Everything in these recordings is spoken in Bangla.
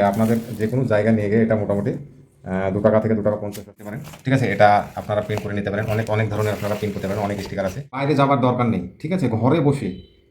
জায়গায়, আপনাদের যে কোনো জায়গা নিয়ে গিয়ে এটা মোটামুটি দু টাকা থেকে দু টাকা পঞ্চাশ করতে পারেন ঠিক আছে, এটা আপনারা প্রিন্ট করে নিতে পারেন। অনেক অনেক ধরনের আপনারা প্রিন্ট করতে পারেন, অনেক স্টিকার আছে। বাইরে যাওয়ার দরকার নেই, ঠিক আছে? ঘরে বসে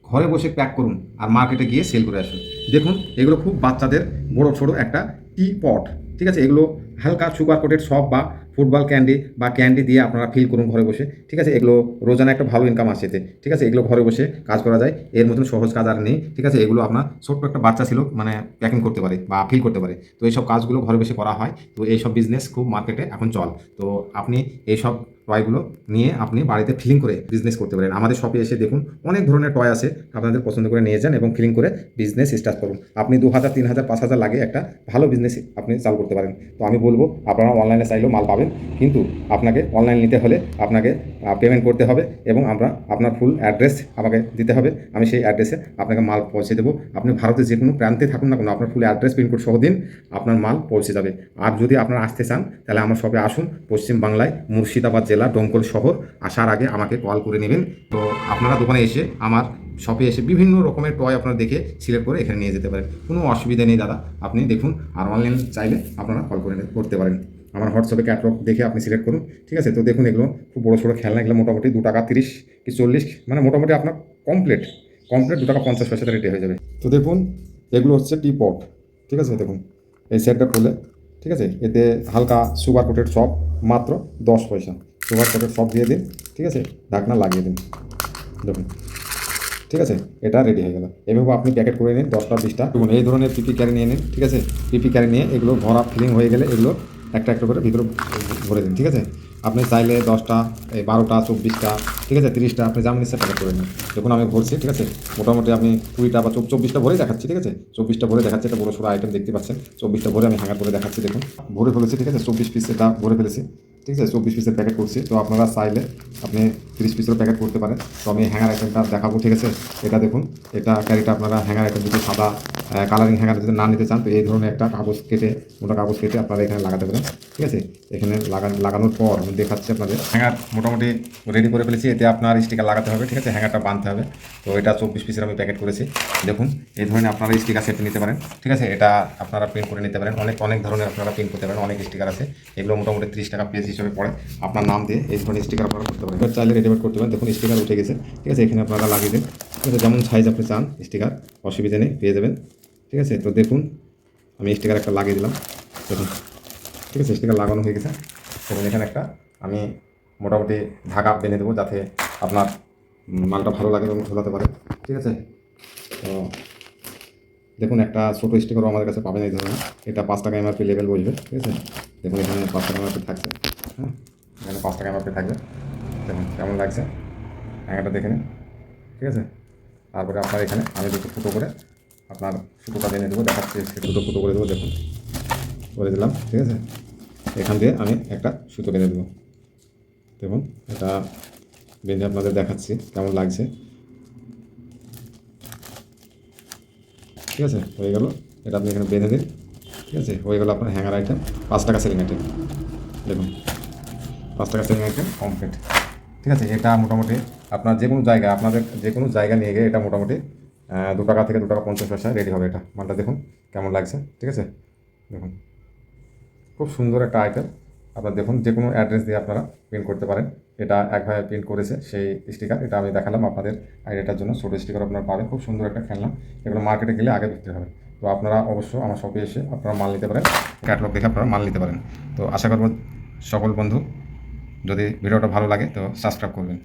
ঘরে বসে প্যাক করুন আর মার্কেটে গিয়ে সেল করে আসুন। দেখুন, এগুলো খুব বাচ্চাদের বড় ছোট একটা টি পট ঠিক আছে? এগুলো হালকা সুগার কোটেড সব বা ফুটবল ক্যান্ডি বা ক্যান্ডি দিয়ে আপনারা ফিল করুন ঘরে বসে, ঠিক আছে? এগুলো রোজানা একটা ভালো ইনকাম আসছে ঠিক আছে? এগুলো ঘরে বসে কাজ করা যায়, এর মতন সহজ কাজ আর নেই, ঠিক আছে? এগুলো আপনার ছোট্ট একটা বাচ্চা ছিল মানে প্যাকিং করতে পারে বা ফিল করতে পারে। তো এইসব কাজগুলো ঘরে বসে করা হয়, তো এইসব বিজনেস খুব মার্কেটে এখন চল। তো আপনি এইসব টয়গুলো নিয়ে আপনি বাড়িতে ফিলিং করে বিজনেস করতে পারেন। আমাদের শপে এসে দেখুন, অনেক ধরনের টয় আছে, আপনাদের পছন্দ করে নিয়ে যান এবং ফিলিং করে বিজনেস স্টার্ট করুন। আপনি দু হাজার, তিন হাজার, পাঁচ হাজার লাগে একটা ভালো বিজনেস আপনি চালু করতে পারেন। তো আমি বলব, আপনারা অনলাইনে চাইলেও মাল পাবেন, কিন্তু আপনাকে অনলাইন নিতে হলে আপনাকে পেমেন্ট করতে হবে এবং আমরা আপনার ফুল অ্যাড্রেস আমাকে দিতে হবে। আমি সেই অ্যাড্রেসে আপনাকে মাল পৌঁছে দেবো। আপনি ভারতের যে কোনো প্রান্তে থাকুন না কোনো, আপনার ফুল অ্যাড্রেস পিনকোড সহ দিন, আপনার মাল পৌঁছে যাবে। আর যদি আপনারা আসতে চান, তাহলে আমার শপে আসুন পশ্চিমবাংলায় মুর্শিদাবাদ জেলা ডঙ্কল শহর আসার আগে আমাকে কল করে নেবেন। তো আপনারা দোকানে এসে আমার শপে এসে বিভিন্ন রকমের টয় আপনারা দেখে সিলেক্ট করে এখানে নিয়ে যেতে পারেন। কোনো অসুবিধা নেই দাদা, আপনি দেখুন আর অনলাইন চাইলে আপনারা কল করে করতে পারেন। আমার হোয়াটসঅ্যাপে ক্যাটলগ দেখে আপনি সিলেক্ট করুন, ঠিক আছে? তো দেখুন এগুলো খুব বড়ো সড়ো খেলনা, এগুলো মোটামুটি দু টাকা তিরিশ কি চল্লিশ মানে মোটামুটি আপনার কমপ্লিট কমপ্লিট দু টাকা পঞ্চাশ পয়সাতে রেডি হয়ে যাবে। তো দেখুন, এগুলো হচ্ছে টি পট ঠিক আছে? দেখুন, এই সেটটা খুলে, ঠিক আছে? এতে হালকা সুগার কোটেড সব মাত্র দশ পয়সা। সুগার কোটেড সব দিয়ে দিন, ঠিক আছে? ঢাকনা লাগিয়ে দিন। দেখুন। ঠিক আছে? এটা রেডি হয়ে গেল। এভাবে আপনি প্যাকেট করে নিন, দশটা, বিশটা। দেখুন, এই ধরনের পিপি ক্যারি নিয়ে নিন, ঠিক আছে? পিপি ক্যারি নিয়ে এগুলো ভরা ফিলিং হয়ে গেলে এগুলো একটা একটা করে ভিতরে ভরে দিন, ঠিক আছে? আপনি চাইলে দশটা, এই বারোটা, চব্বিশটা, ঠিক আছে? তিরিশটা, আপনি যেমন ইচ্ছা প্যাকেট করে নিন। দেখুন, আমি ভরছি, ঠিক আছে? মোটামুটি আমি কুড়িটা বা চব- চব্বিশটা ভরে দেখাচ্ছি, ঠিক আছে? চব্বিশটা ভরে দেখাচ্ছি, একটা বড় সড়ো আইটেম দেখতে পাচ্ছেন। চব্বিশটা ভরে আমি হ্যাঙ্গার করে দেখাচ্ছি, দেখুন। ভরে ফেলেছি, ঠিক আছে? চব্বিশ পিসেরটা ভরে ফেলেছি। ঠিক আছে, চব্বিশ পিসের প্যাকেট করছি। তো আপনারা চাইলে আপনি তিরিশ পিসের প্যাকেট করতে পারেন। তো আমি হ্যাঙ্গার আইটেমটা দেখাবো, ঠিক আছে? এটা দেখুন, এটা ক্যারিটা আপনারা হ্যাঙ্গার আইটেম যদি সাদা কালারিং হ্যাঙ্গার যদি না নিতে চান, তো এই ধরনের একটা কাগজ কেটে, মোটা কাগজ কেটে আপনারা এখানে লাগাতে পারেন। ঠিক আছে? এখানে লাগান লাগানোর পর আমি দেখাচ্ছি আপনাদের। হ্যাঙ্গার মোটামুটি রেডি করে ফেলেছি, এতে আপনার স্টিকার লাগাতে হবে, ঠিক আছে? হ্যাঙ্গারটা বাঁধতে হবে। তো এটা চব্বিশ পিসের আমি প্যাকেট করেছি। দেখুন, এই ধরনের আপনারা স্টিকার সেট নিতে পারেন, ঠিক আছে? এটা আপনারা প্রিন্ট করে নিতে পারেন। অনেক অনেক ধরনের আপনারা প্রিন্ট করতে পারেন, অনেক স্টিকার আছে। এগুলো মোটামুটি ত্রিশ টাকা পেজ হিসেবে পড়ে। আপনার নাম দিয়ে এই ধরনের স্টিকার আপনারা করতে পারেন। চাইলে রেডিমেড করতে পারেন। দেখুন স্টিকার উঠে গেছে, ঠিক আছে? এখানে আপনারা লাগিয়ে দিন। ঠিক আছে, যেমন সাইজ আপনি চান স্টিকার অসুবিধা নেই, পেয়ে যাবেন। ঠিক আছে? তো দেখুন, আমি স্টিকার একটা লাগিয়ে দিলাম। দেখুন। ঠিক আছে স্টিকার লাগানো হয়ে গেছে। এবং এখানে একটা আমি মোটামুটি ঢাকা বেঁধে দেবো যাতে আপনার মালটা ভালো লাগে এবং ঝোলাতে পারে। ঠিক আছে? তো দেখুন, একটা ছোটো স্টিকারও আমাদের কাছে পাবেন এই ধরনের। এটা পাঁচ টাকা এমআরপি লেভেল বসবে, ঠিক আছে? দেখুন, এখানে পাঁচ টাকা এমআরপি থাকছে হ্যাঁ? এখানে পাঁচ টাকা এমআরপি থাকবে। দেখুন, কেমন লাগছে? হ্যাঙ্গাটা দেখে নিন, ঠিক আছে? তারপরে আপনার এখানে আমি দুটো ফুটো করে আপনার সুতোটা বেঁধে দেবো, দেখাচ্ছি দুটো ফুটো করে দেবো, দেখুন। করে দিলাম, ঠিক আছে? এখান দিয়ে আমি একটা সুতো বেঁধে দেবো। দেখুন, এটা বেঁধে আপনাদের দেখাচ্ছি কেমন লাগছে। ঠিক আছে? হয়ে গেল। এটা আপনি এখানে বেঁধে দিন। ঠিক আছে? হয়ে গেল আপনার হ্যাঙ্গার আইটেম। পাঁচ টাকা সেলিং আইটেম। দেখুন, পাঁচ টাকা সেলিং আইটেম কমপ্লিট। ঠিক আছে? এটা মোটামুটি আপনার যে কোনো জায়গা আপনাদের যে কোনো জায়গা নিয়ে গিয়ে এটা মোটামুটি দু টাকা থেকে দু টাকা পঞ্চাশ পয়সা রেডি হবে এটা। মালটা দেখুন কেমন লাগছে। ঠিক আছে? দেখুন। খুব সুন্দর একটা আইটেম আপনার দেখুন যে কোনো অ্যাড্রেস দিয়ে আপনারা প্রিন্ট করতে পারেন। এটা একভাবে প্রিন্ট করেছে সেই স্টিকার এটা আমি দেখালাম আপনাদের আইডিয়াটার জন্য। ছোটো স্টিকার আপনারা পাবেন, খুব সুন্দর একটা খেলনা। এগুলো মার্কেটে গেলে আগে দেখতে হবে। তো আপনারা অবশ্য আমার শপে এসে আপনারা মাল নিতে পারেন ক্যাটলগ দেখে আপনারা মাল নিতে পারেন। তো আশা করব সকল বন্ধু, যদি ভিডিওটা ভালো লাগে তো সাবস্ক্রাইব করবেন।